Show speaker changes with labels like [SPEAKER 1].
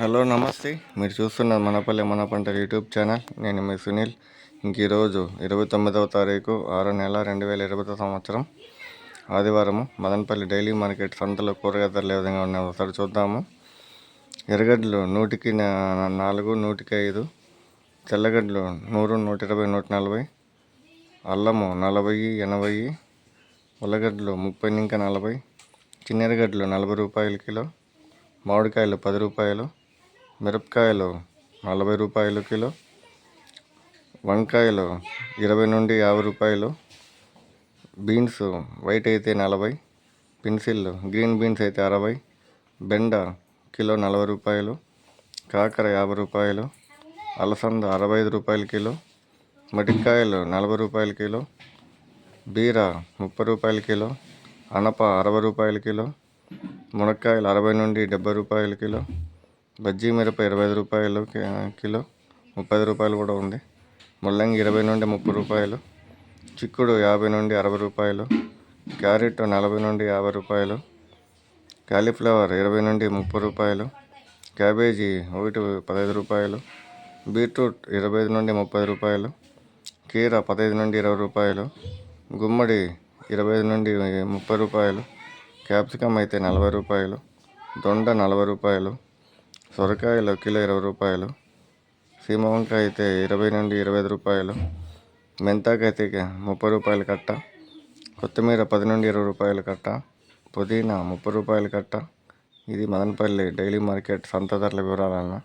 [SPEAKER 1] Hello నమస్తే. మీరు చూస్తున్న మనపల్లె మన పంట యూట్యూబ్ ఛానల్. నేను మీ సునీల్. ఇంక ఈరోజు ఇరవై తొమ్మిదవ తారీఖు ఆరో నెల రెండు వేల ఇరవై సంవత్సరం. ఆదివారము మదనపల్లి డైలీ మార్కెట్ సంతలో కూరగాయల ధరలు ఏ విధంగా ఉన్నాయో ఒకసారి చూద్దాము. ఎర్రగడ్డలు నూటికి నా- నాలుగు నూటికి ఐదు. తెల్లగడ్డలు నూరు నూట ఇరవై నూట నలభై అల్లము నలభై ఎనభై. ఉల్లగడ్డలు ముప్పై ఇంకా నలభై. చిన్నెరగడ్డలు నలభై రూపాయల కిలో. మామిడికాయలు పది రూపాయలు. మిరపకాయలు నలభై రూపాయలు కిలో. వంకాయలు ఇరవై నుండి యాభై రూపాయలు. బీన్స్ వైట్ అయితే నలభై. పెన్సిల్ గ్రీన్ బీన్స్ అయితే అరవై. బెండ కిలో నలభై రూపాయలు. కాకర యాభై రూపాయలు. అలసంద అరవై ఐదు రూపాయల కిలో. మటికాయలు నలభై రూపాయల కిలో. బీర ముప్పై రూపాయల కిలో. అనప అరవై రూపాయల కిలో. మునక్కాయలు అరవై నుండి డెబ్బై రూపాయల కిలో. బజ్జీ మిరప ఇరవై ఐదు రూపాయలు కిలో ముప్పై రూపాయలు కూడా ఉంది. ముల్లంగి ఇరవై నుండి ముప్పై రూపాయలు చిక్కుడు యాభై నుండి అరవై రూపాయలు క్యారెట్ నలభై నుండి యాభై రూపాయలు కాలీఫ్లవర్ ఇరవై నుండి ముప్పై రూపాయలు క్యాబేజీ ఒకటి పదహైదు రూపాయలు బీట్రూట్ ఇరవై ఐదు నుండి ముప్పై రూపాయలు కీర పదహైదు నుండి ఇరవై రూపాయలు గుమ్మడి ఇరవై ఐదు నుండి ముప్పై రూపాయలు క్యాప్సికమ్ అయితే నలభై రూపాయలు దొండ నలభై రూపాయలు సొరకాయలు కిలో ఇరవై రూపాయలు సీమ వంకాయ అయితే ఇరవై నుండి ఇరవై ఐదు రూపాయలు మెంతాకైతే అయితే ముప్పై రూపాయలు కట్ట కొత్తిమీర పది నుండి ఇరవై రూపాయలు కట్ట పుదీనా ముప్పై రూపాయలు కట్ట. ఇది మదనపల్లి డైలీ మార్కెట్ సంత ధరల వివరాలన్నా.